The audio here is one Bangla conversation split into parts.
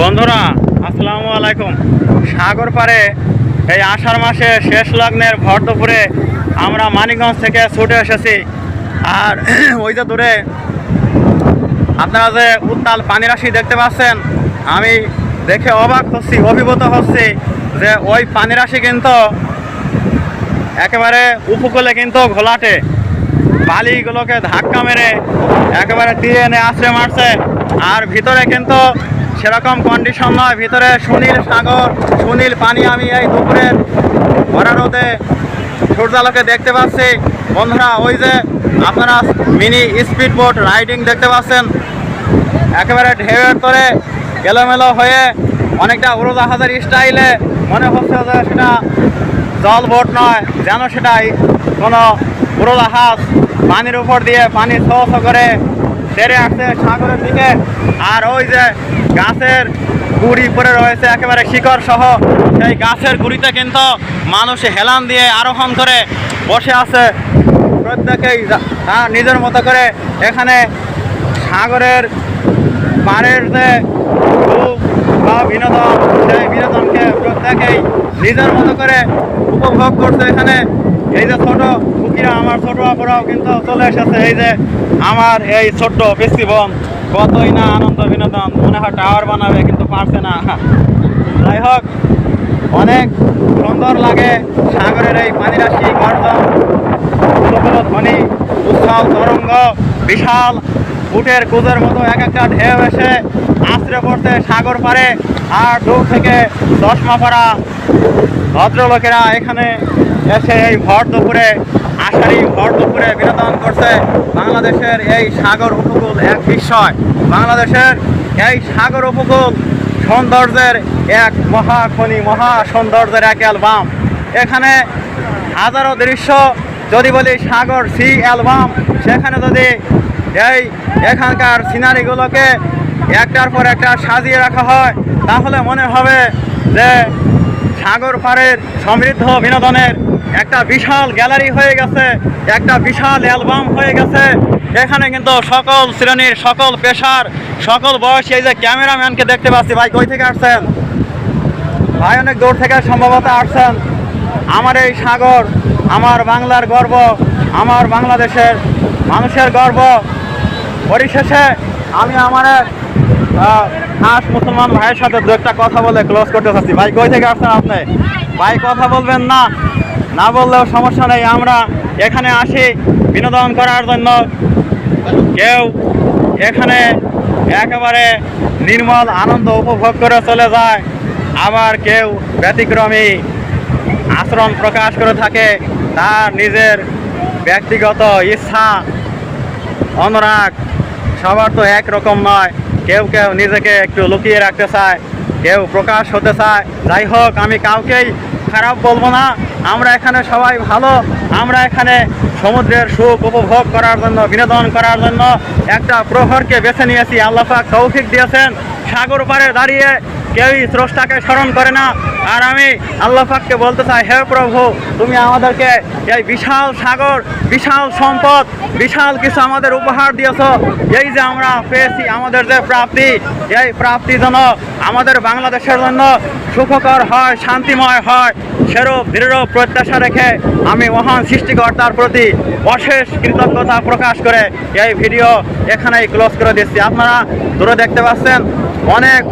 বন্ধুরা, আসসালামু আলাইকুম। সাগর পাড়ে এই আষাঢ় মাসে শেষ লগ্নের ভর দুপুরে আমরা মানিকগঞ্জ থেকে ছুটে এসেছি। আর ওই যে দূরে, আপনারা যে উত্তাল পানি রাশি দেখতে পাচ্ছেন, আমি দেখে অবাক হচ্ছি, অভিভূত হচ্ছি যে ওই পানি রাশি কিন্তু একেবারে উপকূলে কিন্তু ঘোলাটে। বালিগুলোকে ধাক্কা মেরে একেবারে তীরে এনে আশ্রে মারছে। আর ভিতরে কিন্তু সেরকম কন্ডিশন নয়। ভিতরে সুনীল সাগর, সুনীল পানি আমি এই দুপুরের ভরা রোদে সূর্যালোকে দেখতে পাচ্ছি। বন্ধুরা, ওই যে আপনারা মিনি স্পিড বোট রাইডিং দেখতে পাচ্ছেন। একেবারে ঢেউয়ের তরে এলোমেলো হয়ে অনেকটা উড়োজাহাজের স্টাইলে মনে হচ্ছে যে সেটা জল বোট নয়, যেন সেটাই কোনো উড়োজাহাজ পানির উপর দিয়ে পানি ছ করে তেরে আসছে সাগরের দিকে। আর ওই যে গাছের গুড়ি পরে রয়েছে, একেবারে শিকড় সহ। সেই গাছের গুড়িতে কিন্তু মানুষ হেলান দিয়ে আরোহণ করে বসে আছে। প্রত্যেকেই যা- তার নিজের মতো করে এখানে সাগরের পাড়ের যে বা বিনোদন, সেই বিনোদনকে প্রত্যেকেই নিজের মতো করে উপভোগ করছে এখানে। এই যে ছোট কুকিরা, আমার ছোট অপরাও কিন্তু চলে এসেছে। এই যে আমার এই ছোট্ট পিসি কতই না আনন্দ বিনোদন মনে হয় টাওয়ার বানাবে কিন্তু পারছে না। যাই হোক, অনেক সুন্দর লাগে সাগরের এই পানি রাশি গর্জন ধ্বনি উৎসাহ তরঙ্গ, বিশাল উটের কুজের মতো এক একটা ঢেউ এসে আশ্রে পড়তে সাগর পারে আর দূর থেকে চশমা পরা ভদ্রলোকেরা এখানে এসে এই ভর দুপুরে, আষাঢ়ি ভর দুপুরে বিনোদন করছে বাংলাদেশের এই সাগর উপকূল এক বিস্ময়। বাংলাদেশের এই সাগর উপকূল সৌন্দর্যের এক মহা খনি মহা সৌন্দর্যের এক অ্যালবাম এখানে হাজারো দৃশ্য, যদি বলি সাগর সি অ্যালবাম সেখানে যদি এই এখানকার সিনারিগুলোকে একটার পর একটা সাজিয়ে রাখা হয়, তাহলে মনে হবে যে সাগর পাড়ের সমৃদ্ধ বিনোদনের একটা বিশাল গ্যালারি হয়ে গেছে, একটা বিশাল অ্যালবাম হয়ে গেছে। এখানে কিন্তু সকল শ্রেণির সকল পেশার সকল বয়সী এই যে ক্যামেরাম্যানকে দেখতে পাচ্ছি। ভাই, কই থেকে আসছেন? ভাই, অনেক দূর থেকে সম্ভবত আসছেন। আমার এই সাগর, আমার বাংলার গর্ব, আমার বাংলাদেশের মানুষের গর্ব। পরিশেষে আমি আমার খাস মুসলমান ভাইয়ের সাথে দু একটা কথা বলে ক্লোজ করতে চাচ্ছি। ভাই, কই থেকে আসছেন আপনি? ভাই, কথা বলবেন না। না বললেও সমস্যা নেই, আমরা এখানে আসি বিনোদন করার জন্য। কেউ এখানে একেবারে নির্মল আনন্দ উপভোগ করে চলে যায়। আবার কেউ ব্যতিক্রমী আচরণ প্রকাশ করে থাকে। তার নিজের ব্যক্তিগত ইচ্ছা, অনুরাগ, সবার তো একরকম নয়। কেউ কেউ নিজেকে একটু লুকিয়ে রাখতে চায়। কেউ প্রকাশ হতে চায়। যাই হোক আমি কাউকেই খারাপ বলব না। আমরা এখানে সবাই ভালো। আমরা এখানে সমুদ্রের সুখ উপভোগ করার জন্য, বিনোদন করার জন্য একটা প্রহরকে বেছে নিয়েছি। আল্লাহাক তৌফিক দিয়েছেন। সাগর পারে দাঁড়িয়ে কেউই স্রষ্টাকে স্মরণ করে না। আর আমি আল্লাহ পাককে বলতে চাই, হে প্রভু, তুমি আমাদেরকে এই বিশাল সাগর, বিশাল সম্পদ, বিশাল কিছু আমাদের উপহার দিয়েছ। এই যে আমরা পেয়েছি আমাদের যে প্রাপ্তি, এই প্রাপ্তি যেন আমাদের বাংলাদেশের জন্য সুখকর হয়, শান্তিময় হয়, সেরূপ দৃঢ় প্রত্যাশা রেখে আমি মহান সৃষ্টিকর্তার প্রতি অশেষ কৃতজ্ঞতা প্রকাশ করে এই ভিডিও এখানেই ক্লোজ করে দিচ্ছি। আপনারা দূরে দেখতে পাচ্ছেন অনেক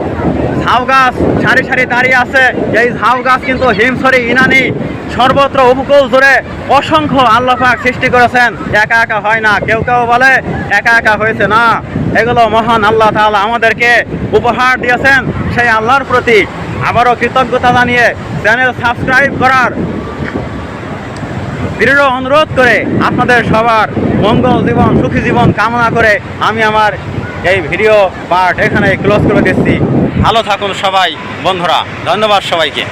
ঝাউ গাছ সারি সারি দাঁড়িয়ে আছে। এই ঝাউ গাছ কিন্তু হিমছড়ি, ইনানি, সর্বত্র উপকূল জুড়ে অসংখ্য আল্লাপাক সৃষ্টি করেছেন। একা একা হয় না, কেউ কেউ বলে একা একা হয়েছে না। এগুলো মহান আল্লাহ তাআলা আমাদেরকে উপহার দিয়েছেন। সেই আল্লাহর প্রতি আবারও কৃতজ্ঞতা জানিয়ে চ্যানেল সাবস্ক্রাইব করার দৃঢ় অনুরোধ করে আপনাদের সবার মঙ্গল জীবন, সুখী জীবন কামনা করে আমি আমার এই ভিডিও পার্ট এখানে ক্লোজ করে দিচ্ছি। ভালো থাকুন সবাই বন্ধুরা ধন্যবাদ সবাইকে।